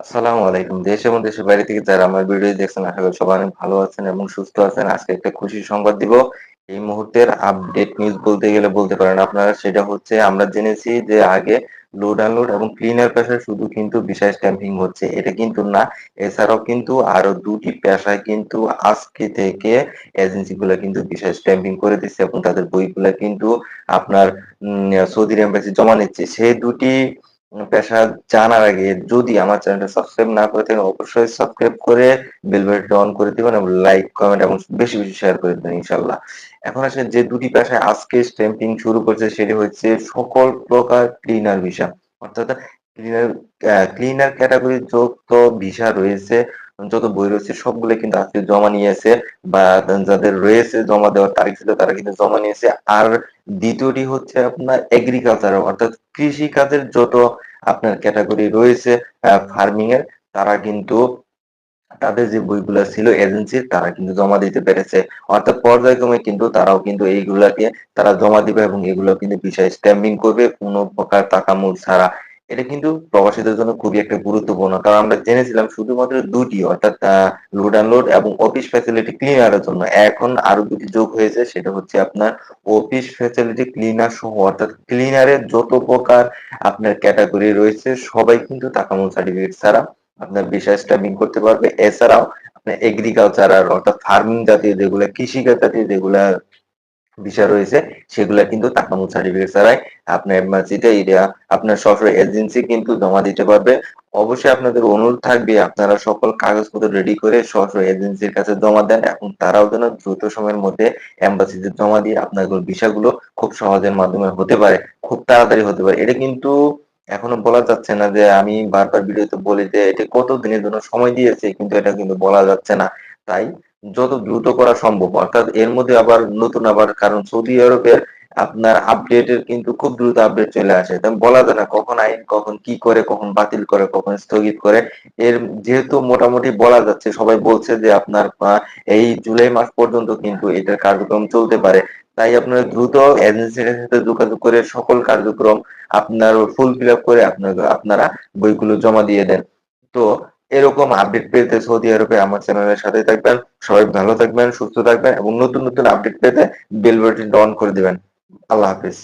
আসসালামু আলাইকুম। দেশ এবং দেশের বাইরে থেকে যারা আমার ভিডিও দেখছেন, আশা করি সবাই অনেক ভালো আছেন এবং সুস্থ আছেন। আজকে একটা খুশির সংবাদ দিব। এই মুহূর্তের আপডেট নিউজ বলতে গেলে বলতে পারেন আপনারা, সেটা হচ্ছে আমরা জেনেছি যে আগে লোড আনলোড এবং ক্লিনার পেশায় শুধু কিন্তু ভিসা স্ট্যাম্পিং হচ্ছে। এটা কিন্তু না। এছাড়াও কিন্তু আরও দুটি পেশায় কিন্তু আজকে থেকে এজেন্সিগুলা কিন্তু ভিসা স্ট্যাম্পিং করে দিচ্ছে এবং তাদের বইগুলা কিন্তু আপনার সৌদির এম্বাসি জমা নিচ্ছে। সেই ২ টি উম পেশা জানার আগে যদি আমার চ্যানেলটা সাবস্ক্রাইব না করে থাকেন অবশ্যই সাবস্ক্রাইব করে বেল অন করে দিবেন এবং লাইক, কমেন্ট এবং বেশি, বেশি শেয়ার করে দিবেন ইনশাল্লাহ এখন আসলে যে দুটি পেশায় আজকে স্ট্যাম্পিং শুরু করছে সেটি হচ্ছে সকল প্রকার ক্লিনার ভিসা। অর্থাৎ ক্লিনার ক্লিনার ক্যাটাগরি যত ভিসা রয়েছে, যত বই রয়েছে, সবগুলো কিন্তু আজকে জমা নিয়েছে বা যাদের রয়েছে জমা দেওয়ার তারিখ ছিল, তারা কিন্তু জমা নিয়েছে। আর দ্বিতীয়টি হচ্ছে আপনার এগ্রিকালচার অর্থাৎ কৃষিকাজের যত আপনার ক্যাটাগরি রয়েছে ফার্মিং এর, তারা কিন্তু তাদের যে বইগুলো ছিল এজেন্সির তারা কিন্তু জমা দিতে পেরেছে। অর্থাৎ পর্যায়ক্রমে কিন্তু তারাও কিন্তু এইগুলাকে তারা জমা দিবে এবং এগুলো কিন্তু ভিসায় স্ট্যাম্পিং করবে, কোন প্রকার টাকা-মূল ছাড়া। এটা কিন্তু প্রবাসীদের জন্য খুবই একটা গুরুত্বপূর্ণ। কারণ আমরা জেনেছিলাম শুধুমাত্র ২ টি অর্থাৎ লোড আনলোড এবং অফিস ফ্যাসিলিটি ক্লিনারের জন্য। এখন আরও দুটি যোগ হয়েছে, সেটা হচ্ছে আপনার অফিস ফ্যাসিলিটি ক্লিনার সহ, অর্থাৎ ক্লিনারের যত প্রকার আপনার ক্যাটাগরি রয়েছে, সবাই কিন্তু টাকা-মূল সার্টিফিকেট ছাড়া আপনার ভিসা স্ট্যাম্পিং করতে পারবে। এছাড়াও, আপনার এগ্রিকালচারাল অর্থাৎ ফার্মিং জাতীয় যেগুলা, কৃষিকাজ জাতীয় যেগুলা ভিসা রয়েছে, সেগুলা কিন্তু টাকা-মূল সার্টিফিকেট ছাড়াই আপনার ইয়া আপনার সরাসরি এজেন্সি কিন্তু জমা দিতে পারবে। অবশ্যই আপনাদের অনুরোধ থাকবে, আপনারা সকল কাগজপত্র রেডি করে সরাসরি এজেন্সির কাছে জমা দেন এবং তারাও যেন দ্রুত সময়ের মধ্যে এম্বাসিতে জমা দিয়ে আপনাদের বিষয়গুলো খুব সহজের মাধ্যমে হতে পারে। খুব তাড়াতাড়ি হতে পারে। এটা কিন্তু এখনও বলা যাচ্ছে না যে আমি বারবার ভিডিওতে বলি যে এটা কত দিনের জন্য সময় দিয়েছে, কিন্তু এটা কিন্তু বলা যাচ্ছে না। তাই যত দ্রুত করা সম্ভব অর্থাৎ এর মধ্যে আবার নতুন আবার কারণ সৌদি আরবের আপনার আপডেটের কিন্তু খুব দ্রুত আপডেট চলে আসে। বলা যায় না কখন আইন কখন কি করে, কখন বাতিল করে, কখন স্থগিত করে। এর যেহেতু মোটামুটি বলা যাচ্ছে সবাই বলছে যে আপনার এই জুলাই মাস পর্যন্ত কিন্তু এটার কার্যক্রম চলতে পারে। তাই আপনারা দ্রুত এজেন্সির সাথে যোগাযোগ করে সকল কার্যক্রম আপনার ফুল ফিল আপ করে আপনার আপনারা বইগুলো জমা দিয়ে দেন। তো এরকম আপডেট পেতে সৌদি আরবে আমার চ্যানেলের সাথে থাকবেন। সবাই ভালো থাকবেন, সুস্থ থাকবেন এবং নতুন, নতুন আপডেট পেতে বেল বাটনটা অন করে দিবেন। আল্লাহ হাফেজ।